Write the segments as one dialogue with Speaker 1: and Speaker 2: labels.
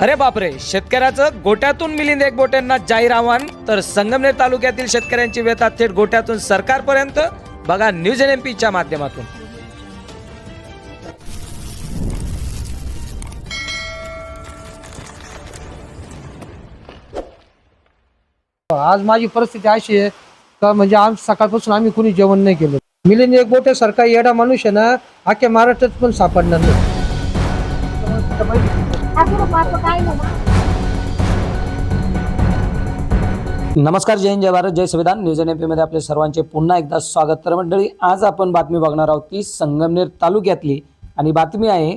Speaker 1: अरे बापरे शेतकऱ्याचं गोट्यातून मिलिंद एक गोट्यांना जाहीर आव्हान. तर संगमनेर तालुक्यातील शेतकऱ्यांची व्यथा थेट गोट्यातून सरकारपर्यंत. बघा न्यूज एन एम पीच्या माध्यमातून.
Speaker 2: आज माझी परिस्थिती अशी आहे का म्हणजे आज सकाळपासून आम्ही कुणी जेवण नाही केलं. मिलिंद एक गोटे सरकार येडा माणूस आहे ना अख्ख्या महाराष्ट्रात पण सापडणार नाही.
Speaker 1: नमस्कार जय हिंद जय भारत जय संविधान. न्यूज एनमध्ये आपले सर्वांचे पुन्हा एकदा स्वागत. तर मंडळी आज आपण बातमी बघणार आहोत ती संगमनेर तालुक्यातली आणि बातमी आहे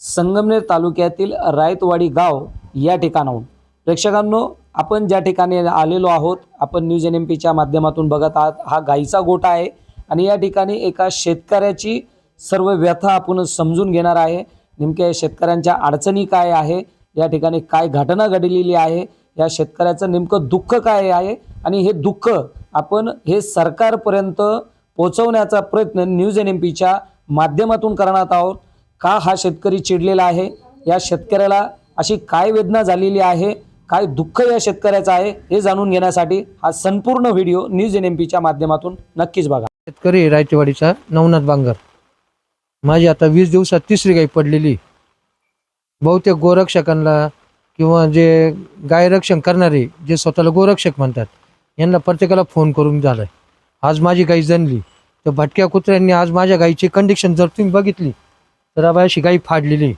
Speaker 1: संगमनेर तालुक्यातील रायतवाडी गाव या ठिकाणाहून. प्रेक्षकांनो आपण ज्या ठिकाणी आलेलो आहोत आपण न्यूज एन एम पीच्या माध्यमातून बघत आहात हा गाईचा गोठा आहे. आणि या ठिकाणी एका शेतकऱ्याची सर्व व्यथा आपण समजून घेणार आहे. नेमक्या शेतकऱ्यांच्या अडचणी काय आहे? या ठिकाणी काय घटना घडलेली आहे? या शेतकऱ्याचं नेमकं दुःख काय आहे? आणि हे दुःख आपण हे सरकारपर्यंत पोचवण्याचा प्रयत्न न्यूज एन एम पीच्या माध्यमातून करणार आहोत. का हा शेतकरी चिडलेला आहे? या शेतकऱ्याला अशी काय वेदना झालेली आहे? काय दुःख या शेतकऱ्याचं आहे? हे जाणून घेण्यासाठी हा संपूर्ण व्हिडिओ न्यूज एन एम पीच्या माध्यमातून नक्कीच बघा.
Speaker 2: शेतकरी रायतेवाडीचा नवनाथ बांगर. माझी आता वीस दिवसात तिसरी गाई पडलेली. बहुतेक गोरक्षकांना किंवा जे गाय रक्षण करणारे जे स्वतःला गोरक्षक म्हणतात यांना प्रत्येकाला फोन करून झालाय. आज माझी गाई जणली तर भटक्या कुत्र्यांनी आज माझ्या गाईची कंडिशन जर तुम्ही बघितली तर अब अशी गाई फाडलेली. आहे.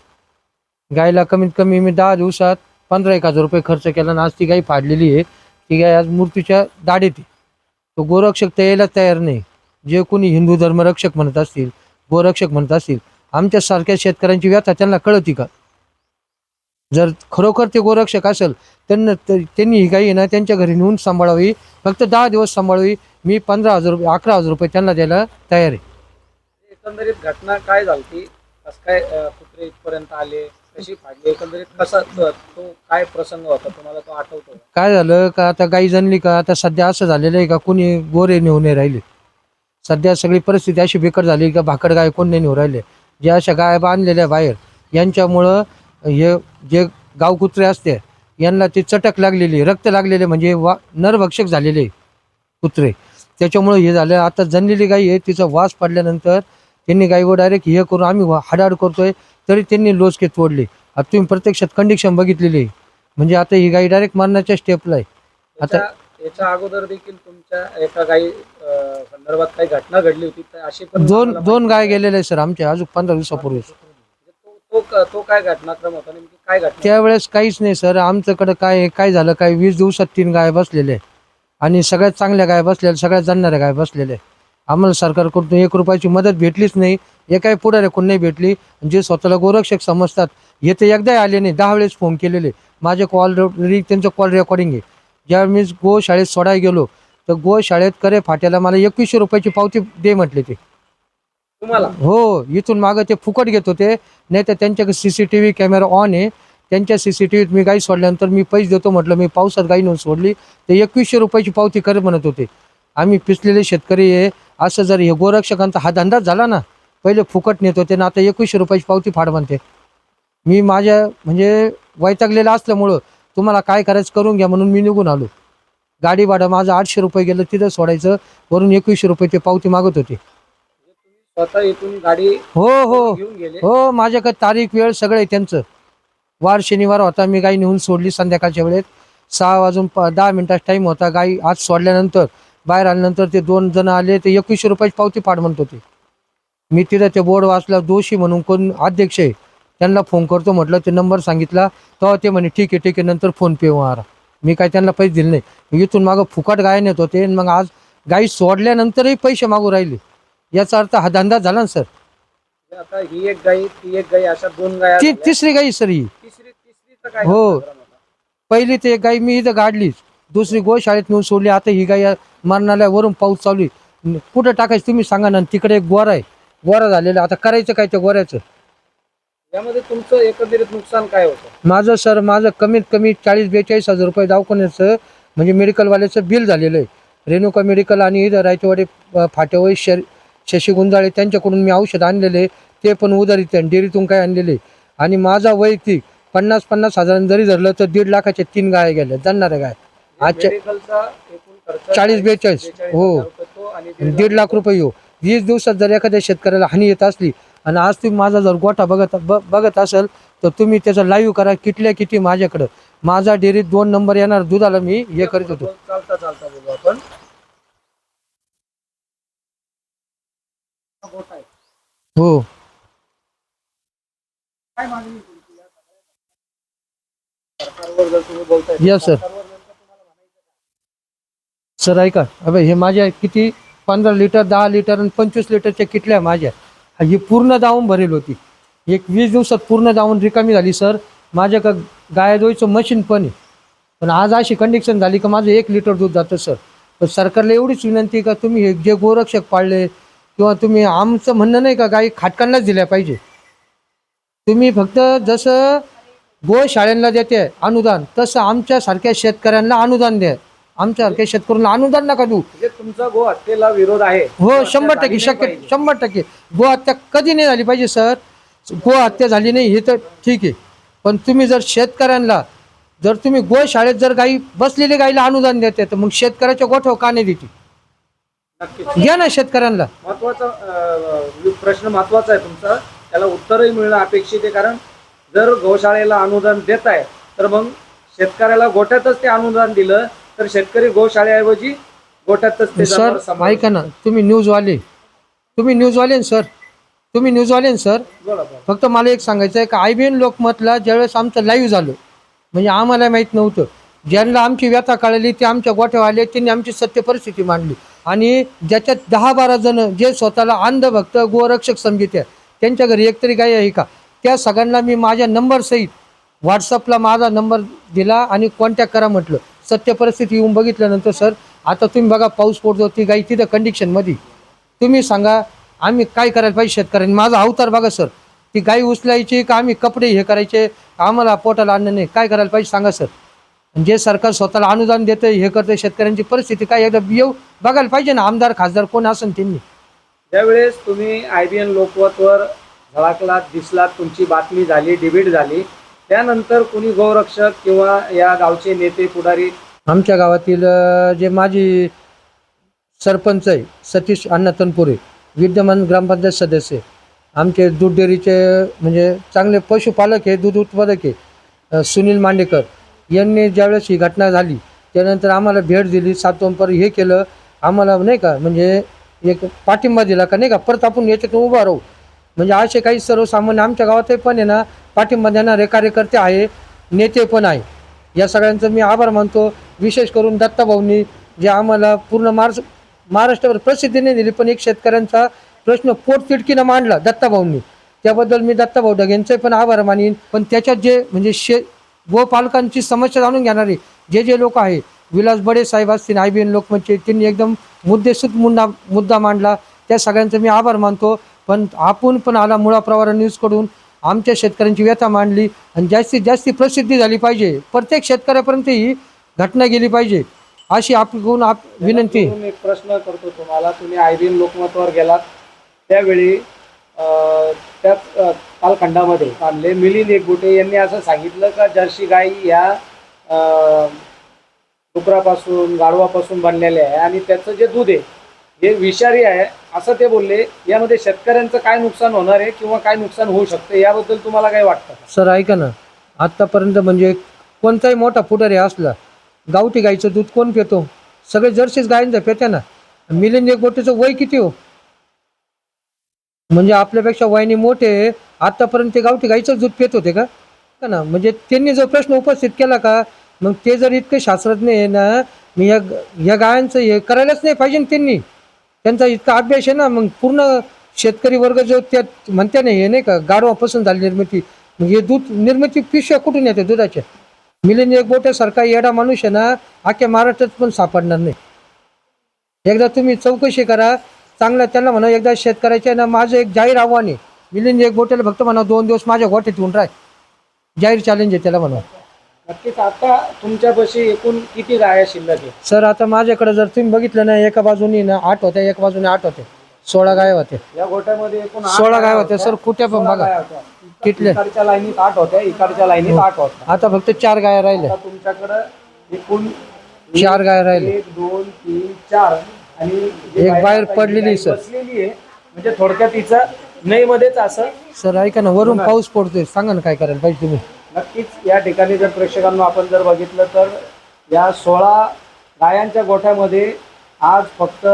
Speaker 2: गायला कमीत कमी मी दहा दिवसात पंधरा एक हजार रुपये खर्च केला आणि आज ती गाई फाडलेली आहे. ती गाय आज मूर्तीच्या दाढेत तो गोरक्षक तर यायला तयार नाही. जे कोणी हिंदू धर्मरक्षक म्हणत असतील गोरक्षक म्हणत असतील. आमच्यासारख्या शेतकऱ्यांची व्यथा त्यांना कळती का? जर खरोखर ते गोरक्षक असेल त्यांना त्यांनी ही गाई ना त्यांच्या घरी नेऊन सांभाळावी. फक्त दहा दिवस सांभाळावी. मी पंधरा हजार रुपये अकरा हजार रुपये त्यांना द्यायला तयार आहे.
Speaker 3: एकंदरीत घटना काय झाली कस काय कुत्रे इथपर्यंत आले? कशी फाडली? एकंदरीत कसा तो काय प्रसंग होता? तुम्हाला तो आठवतो?
Speaker 2: काय झालं? का आता गाई जनली का? आता सध्या असं झालेलं आहे का? कोणी गोरे नेऊ नाही राहिले? सध्या सगळी परिस्थिती अशी बिकट झाली का भाकड गाय कोण नाही राहिले. जे अशा गाय बांधलेल्या बाहेर यांच्यामुळं हे जे गाव कुत्रे असते यांना ते चटक लागलेली रक्त लागलेले म्हणजे वा नरभक्षक झालेले कुत्रे. त्याच्यामुळं हे झालं. आता जनलेली गाई आहे तिचा वास पडल्यानंतर त्यांनी गाईवर डायरेक्ट हे करून आम्ही वा- हाडाड करतोय तरी त्यांनी लोचके तोडले आता तुम्ही प्रत्यक्षात कंडिशन बघितलेली आहे. म्हणजे आता ही गाई डायरेक्ट मारण्याच्या स्टेपला आहे. आता-
Speaker 3: याच्या अगोदर देखील तुमच्या एका गाई अं, संदर्भात काही घटना घडली होती तर अशी पण
Speaker 2: दोन
Speaker 3: आम्हाला
Speaker 2: दोन गाय गेलेले सर आमच्या अजून पंधरा दिवसापूर्वी.
Speaker 3: तो तो क- तो काय घटनाक्रम होता नेमकी काय घटना
Speaker 2: त्यावेळेस काहीच नाही सर. आमच्याकडं काय आहे, काय झालं काय वीस दिवसात तीन गाय बसलेले. आणि सगळ्यात चांगल्या गाय बसलेल्या सगळ्यात जाणणाऱ्या गाय बसलेल्या आहे. आम्हाला सरकारकडून एक रुपयाची मदत भेटलीच नाही. एकाही पुढाऱ्या कोण नाही भेटली. जे स्वतःला गोरक्षक समजतात. येथे एकदाही आले नाही. दहा वेळेस फोन केलेले. माझे कॉल त्यांचं कॉल रेकॉर्डिंग आहे. ज्या मी गो शाळेत सोडायला गेलो तर गो शाळेत करे फाट्याला मला एकवीसशे रुपयाची पावती दे म्हटले ते.
Speaker 3: तुम्हाला?
Speaker 2: हो इथून मागं ते फुकट घेत होते. नाही तर त्यांच्याकडे C C T V camera on आहे. त्यांच्या सी सी टी व्हीत मी गाई सोडल्यानंतर मी पैसे देतो म्हटलं मी पावसात गाई नेऊन सोडली. तर एकवीसशे रुपयाची पावती कर म्हणत होते. आम्ही पिसलेले शेतकरी आहे. असं जर हे गोरक्षकांचा हा धंदाच झाला ना पहिले फुकट नेत होते ना आता एकवीसशे रुपयाची पावती फाड म्हणते. मी माझ्या म्हणजे वैतागलेलं असल्यामुळं तुम्हाला काय करायचं करून घ्या म्हणून मी निघून आलो. गाडी भाडं माझं आठशे रुपये गेलं तिथं सोडायचं. वरून एकवीसशे रुपये ते पावती मागत होते.
Speaker 3: स्वतः इथून गाडी
Speaker 2: हो हो.
Speaker 3: घेऊन गेले.
Speaker 2: हो माझ्याकडे तारीख वेळ सगळं आहे त्यांचं. वार शनिवार होता मी गाई नेऊन सोडली संध्याकाळच्या वेळेत. सहा वाजून दहा मिनिटाचा टाईम होता. गाई आज सोडल्यानंतर बाहेर आल्यानंतर ते दोन जण आले ते एकवीसशे रुपयाची पावती फाड म्हणत होते. मी तिथं ते बोर्ड वाचला दोषी म्हणून कोण अध्यक्ष आहे त्यांना फोन करतो म्हटलं ते नंबर सांगितला तेव्हा ते म्हणे ठीक आहे ठीक आहे नंतर फोन पे मारा मी काय त्यांना पैसे दिले नाही. इथून मागं फुकट गाय नेत होते आणि मग आज गाई सोडल्यानंतरही पैसे मागू राहिले. याचा अर्थ हा धंदा झाला ना सर.
Speaker 3: आता ही एक गाई ती एक गाई अशा दोन गाया
Speaker 2: ती
Speaker 3: झाल्या.
Speaker 2: तिसरी गाई सर ही.
Speaker 3: तिसरी तिसरीचा काय
Speaker 2: हो. पहिली ते गाय मी इथं गाडलीच. दुसरी गो शाळेत नेऊन सोडली. आता ही गाय मरणाला वरून पाऊस चालू. कुठं टाकायचं तुम्ही सांगा ना तिकडे एक गोरा आहे. गोरा झालेला. आता करायचं काय त्या गोऱ्याचं?
Speaker 3: यामध्ये तुमचं एकंदरीत नुकसान काय होतं?
Speaker 2: माझं सर माझं कमीत कमी चाळीस बेचाळीस हजार रुपये दवाखान्याचं म्हणजे मेडिकलवाल्याचं बिल झालेलं आहे. रेणुका मेडिकल आणि इथं रायतेवाडी फाट्यावर शर शशी गुंजाळे त्यांच्याकडून मी औषध आणलेले ते पण उधारीत आहे. डेअरीतून काय आणलेले आणि माझा वैयक्तिक पन्नास पन्नास हजारांनी जरी धरलं तर दीड लाखाच्या तीन गाय गेल्या. जाणाऱ्या गाय आजच्या
Speaker 3: मेडिकलचा एकूण खर्च
Speaker 2: चाळीस बेचाळीस. हो
Speaker 3: हजार रुपये तो आणि
Speaker 2: आणि दीड लाख रुपये येऊ वीस दिवसात जर एखाद्या शेतकऱ्याला हानी येत असली आणि आज तुम्ही माझा जर गोठा बघत ब- बघत असेल तर तुम्ही त्याचा लाईव्ह करा किटल्या किती माझ्याकडं. माझा डेअरीत दोन नंबर येणार दुधाला मी हे करीत होतो.
Speaker 3: चालता चालता बोलू आपण. हा गोठा आहे. काय मागणी आहे तुमची? या सगळ्या सरकारवर जर तुम्ही बोलताय
Speaker 2: Yes, sir.
Speaker 3: सरकारवर नेमकं तुम्हाला म्हणायचं काय?
Speaker 2: सर ऐका. अबे हे माझ्या किती पंधरा लिटर दहा लिटर आणि पंचवीस लिटरच्या किटल्या माझ्या. ही पूर्ण दावून भरेल होती. एक वीस दिवसात पूर्ण दावून रिकामी झाली सर. माझ्या का गाय मशीन पण आहे. पण आज अशी कंडिशन झाली का माझं एक लिटर दूध जातं सर. पण सरकारला एवढीच विनंती का तुम्ही हे जे गोरक्षक पाळले किंवा तुम्ही आमचं म्हणणं नाही का गाई खाटकांनाच दिल्या पाहिजे. तुम्ही फक्त जसं गोशाळेला देते अनुदान तसं आमच्यासारख्या शेतकऱ्यांना अनुदान द्या. आमच्यासारख्या शेतकऱ्यांना अनुदान नका देऊ.
Speaker 3: म्हणजे तुमचा गो हत्येला विरोध आहे.
Speaker 2: हो शंभर टक्के शक्य. शंभर टक्के. गो हत्या कधी नाही झाली पाहिजे सर? गो हत्या झाली नाही हे तर ठीक आहे. पण तुम्ही जर शेतकऱ्यांना जर तुम्ही गोशाळेत जर गाई बसलेली गाईला अनुदान देते तर मग शेतकऱ्याच्या गोठ्यावर का नाही देते घ्या ना शेतकऱ्यांना.
Speaker 3: महत्त्वाचा अं, प्रश्न महत्त्वाचा आहे तुमचा. त्याला उत्तरही मिळणं अपेक्षित आहे कारण जर गौशाळेला अनुदान देत आहे तर मग शेतकऱ्याला गोठ्यातच ते अनुदान दिलं तर शेतकरी गोशाळेऐवजी गोठ्यातच ते
Speaker 2: सर
Speaker 3: जनावर
Speaker 2: ऐका ना तुम्ही न्यूजवाले तुम्ही न्यूजवाले ना सर. तुम्ही न्यूजवाले ना सर.
Speaker 3: शकतो. बोला बोला.
Speaker 2: फक्त मला एक सांगायचं आहे का आय बी एन लोकमतला ज्यावेळेस आमचं लाईव्ह झालं म्हणजे आम्हाला माहीत नव्हतं. ज्यांना आमची व्यथा कळली ते आमच्या गोठ्यावर आले त्यांनी आमची सत्य परिस्थिती मांडली. आणि ज्याच्यात दहा बारा जण जे स्वतःला अंधभक्त गोरक्षक समजित आहे त्यांच्या घरी एकतरी गाय आहे का? त्या सगळ्यांना मी माझ्या नंबरसहित व्हॉट्सअपला माझा नंबर दिला आणि कॉन्टॅक्ट करा म्हटलं. सत्य परिस्थिती येऊन बघितल्यानंतर सर आता तुम्ही बघा पाऊस पडतो ती गाई तिथं कंडिशनमध्ये तुम्ही सांगा आम्ही काय करायला पाहिजे शेतकऱ्यांनी? माझा अवतार बघा सर. ती गाई उचलायची का आम्ही कपडे हे करायचे? आम्हाला पोटाला आणणं नाही. काय करायला पाहिजे सांगा सर. जे सरकार स्वतःला अनुदान देतं हे करतं शेतकऱ्यांची परिस्थिती काय? एकदा येऊ बघायला पाहिजे ना आमदार खासदार कोण असेल त्यांनी.
Speaker 3: ज्यावेळेस तुम्ही आय बी एन लोकवतवर झळकलात दिसलात तुमची बातमी झाली डिबेट झाली. त्यानंतर कुणी गौरक्षक किंवा या गावचे नेते पुढारी?
Speaker 2: आमच्या गावातील जे माजी सरपंच आहे सतीश अण्णा तनपुरे विद्यमान ग्रामपंचायत सदस्य आमचे दूध डेअरीचे म्हणजे चांगले पशुपालक आहे दूध उत्पादक आहे सुनील मांडेकर. यांनी ज्यावेळेस ही घटना झाली त्यानंतर आम्हाला भेट दिली सातवंपर हे केलं. आम्हाला नाही का म्हणजे एक पाठिंबा दिला का नाही का परत आपण याच्यातून उभा राहू. म्हणजे असे काही सर्वसामान्य आमच्या गावातही पण आहे ना पाठिंबा देणारे कार्यकर्ते आहे नेते पण आहे. या सगळ्यांचं मी आभार मानतो. विशेष करून दत्ताभाऊंनी जे आम्हाला पूर्ण महाराष्ट्र महाराष्ट्रावर प्रसिद्धी नाही दिली पण एक शेतकऱ्यांचा प्रश्न पोटतिडकीनं मांडला दत्ताभाऊंनी. त्याबद्दल मी दत्ताभाऊ डग यांचे पण आभार मानीन. पण त्याच्यात जे म्हणजे शे गोपालकांची समस्या जाणून घेणारे जे जे लोक आहे विलास बडे साहेब असतील आय बी एन लोकमतचे त्यांनी एकदम मुद्देसूद मुद्दा मुद्दा मांडला. त्या सगळ्यांचा मी आभार मानतो. पण आपण पण आला मुळा प्रवार न्यूजकडून. आमच्या शेतकऱ्यांची व्यथा मांडली आणि जास्तीत जास्त प्रसिद्धी झाली पाहिजे. प्रत्येक शेतकऱ्यापर्यंत ही घटना गेली पाहिजे. अशी आपल्याकडून आप विनंती.
Speaker 3: एक प्रश्न करतो तुम्हाला. तुम्ही आय लोकमतवर गेलात. त्यावेळी त्या कालखंडामध्ये आणले मिलिंद एकबुटे यांनी असं सांगितलं का जर्सी गाई या डुकरापासून गाढवापासून बनलेल्या आहे आणि त्याचं जे दूध आहे हे विषारी आहे. असं ते बोलले यामध्ये शेतकऱ्यांचं काय नुकसान होणार आहे किंवा काय नुकसान होऊ शकतं याबद्दल तुम्हाला काय वाटतं? का?
Speaker 2: सर ऐका ना. आत्तापर्यंत म्हणजे कोणताही मोठा पुढारी असला गावठी गाईचं दूध कोण पितो? सगळे जर्सीच गायींचं पिते ना. मिलिंद एक गोटीचं वय किती हो? म्हणजे आपल्यापेक्षा वयाने मोठे आतापर्यंत ते गावठी गाईचं दूध पित होते का? का ना? म्हणजे त्यांनी जो प्रश्न उपस्थित केला का मग ते जर इतके शास्त्रज्ञ आहे ना मी या या गायांचं हे करायलाच नाही पाहिजे ना त्यांनी. त्यांचा इतका अभ्यास आहे ना मग पूर्ण शेतकरी वर्ग जो त्यात म्हणते ना हे नाही का गाढवापासून झाली निर्मिती. मग हे दूध निर्मिती पिशव्या कुठून येते दुधाच्या? मिलिंद एक बोट्यासारखा येडा माणूस आहे ना अख्ख्या महाराष्ट्रात पण सापडणार नाही. एकदा तुम्ही चौकशी करा चांगलं त्यांना म्हणा एकदा शेतकऱ्याच्या ना माझं एक जाहीर आव्हान आहे. मिलिंद एक बोट्याला फक्त म्हणा दोन दिवस माझ्या गोठ्यात येऊन राह. जाहीर चॅलेंज आहे त्याला म्हणा.
Speaker 3: नक्कीच आता तुमच्यापाशी एकूण किती गाया शिल्लक आहे
Speaker 2: सर आता माझ्याकडे जर तुम्ही बघितलं ना एका बाजूनी ना आठ होत्या एका बाजूने आठ होते. सोळा गाय होते.
Speaker 3: या गोट्यामध्ये एकूण आठ
Speaker 2: सोळा गाय होत्या. सर कुठे पण बघा.
Speaker 3: गाया होत्या.
Speaker 2: किटल्या.
Speaker 3: इकडच्या लाईनीत आठ होत्या इकडच्या लाईनीत आठ होत्या.
Speaker 2: आता फक्त चार गाय राहिल्या
Speaker 3: आता तुमच्याकडं एकूण
Speaker 2: चार गाय राहिले.
Speaker 3: एक दोन तीन चार आणि जी
Speaker 2: एक बाहेर
Speaker 3: आता
Speaker 2: पडलेली
Speaker 3: ही
Speaker 2: सर.
Speaker 3: बसलेली आहे. म्हणजे थोडक्यात तिचं नई मध्येच असं
Speaker 2: सर ऐका ना वरून पाऊस पडतोय. सांगा ना काय करायला पाहिजे तुम्ही.
Speaker 3: नक्कीच या ठिकाणी जर प्रेक्षकांना आपण जर बघितलं तर या सोळा गायांच्या गोठ्यामध्ये आज फक्त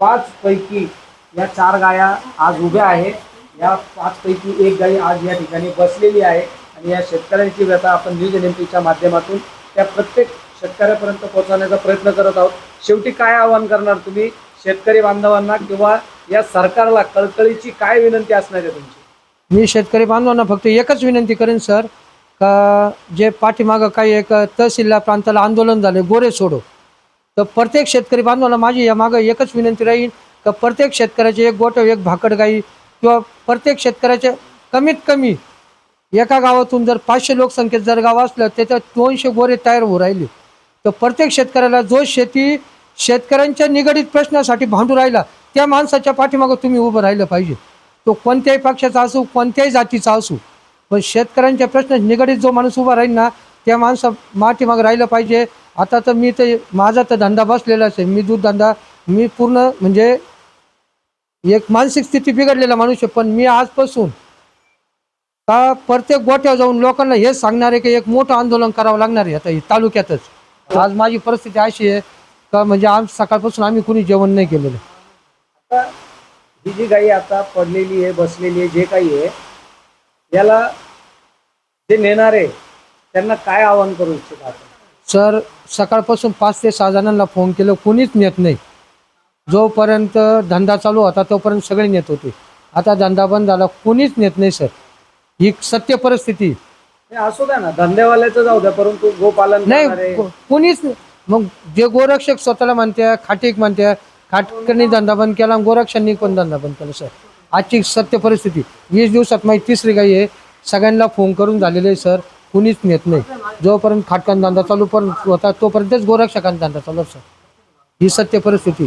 Speaker 3: पाचपैकी या चार गाया आज उभ्या आहेत. या पाचपैकी एक गाई आज या ठिकाणी बसलेली आहे आणि या शेतकऱ्यांची व्यथा आपण न्यूज एन एम पीच्या माध्यमातून त्या प्रत्येक शेतकऱ्यापर्यंत पोहोचवण्याचा प्रयत्न करत आहोत. शेवटी काय आवाहन करणार तुम्ही? शेतकरी बांधवांना किंवा या सरकारला कळकळीची काय विनंती असणार आहे तुमची?
Speaker 2: मी शेतकरी बांधवांना फक्त एकच विनंती करेन सर. का जे पाठीमागं काही एक तहसीलला प्रांताला आंदोलन झाले गोरे सोडो. तर प्रत्येक शेतकरी बांधवाला माझी या मागं एकच विनंती राहील का प्रत्येक शेतकऱ्याचे एक गोटं एक भाकड गाई किंवा प्रत्येक शेतकऱ्याचे कमीत कमी एका गावातून जर पाचशे लोकसंख्येत जर गाव असलं त्याच्यात दोनशे गोरे तयार होऊ राहिले. तर प्रत्येक शेतकऱ्याला जो शेती शेतकऱ्यांच्या निगडीत प्रश्नासाठी भांडू राहिला त्या माणसाच्या पाठीमागं तुम्ही उभं राहिलं पाहिजे. तो कोणत्याही पक्षाचा असू कोणत्याही जातीचा असू पण शेतकऱ्यांच्या प्रश्न निगडीत जो माणूस उभा राहील ना त्या माणसा माठीमाग राहिलं पाहिजे. आता तर मी तर माझा तर धंदा बसलेलाच आहे. मी दूध धंदा मी पूर्ण म्हणजे एक मानसिक स्थिती बिघडलेला माणूस आहे पण मी आजपासून का प्रत्येक गोट्या जाऊन लोकांना हेच सांगणार आहे की एक मोठं आंदोलन करावं लागणार आहे आता तालुक्यातच. आज माझी परिस्थिती अशी आहे का म्हणजे आज सकाळपासून आम्ही कुणी जेवण नाही केलेलं.
Speaker 3: ही जी गाई आता पडलेली आहे बसलेली आहे जे काही आहे याला जे नेणार आहे त्यांना काय आवाहन करू इच्छित आपण?
Speaker 2: सर सकाळपासून पाच ते सहा जणांना फोन केलं कुणीच नेत नाही. जोपर्यंत धंदा चालू होता तोपर्यंत सगळे नेत होते. आता धंदा बंद झाला कुणीच नेत नाही सर. ही सत्य परिस्थिती.
Speaker 3: असू द्या ना धंदेवाल्याचं जाऊ द्या परंतु गोपालन
Speaker 2: नाही
Speaker 3: करणारे
Speaker 2: को- कुणीच नाही. मग जे गोरक्षक स्वतःला म्हणते खाटीक म्हणते खाटकनी धंदा बंद केला आणि गोरक्षांनी पण धंदा बंद केला सर. आजची सत्य परिस्थिती. वीस दिवसात माझी तिसरी गाई आहे. सगळ्यांना फोन करून झालेले आहे सर कुणीच नेत नाही. जोपर्यंत खाटकान धंदा चालू पण होता तोपर्यंतच गोरक्षकांचा धंदा चालू सर ही सत्य परिस्थिती.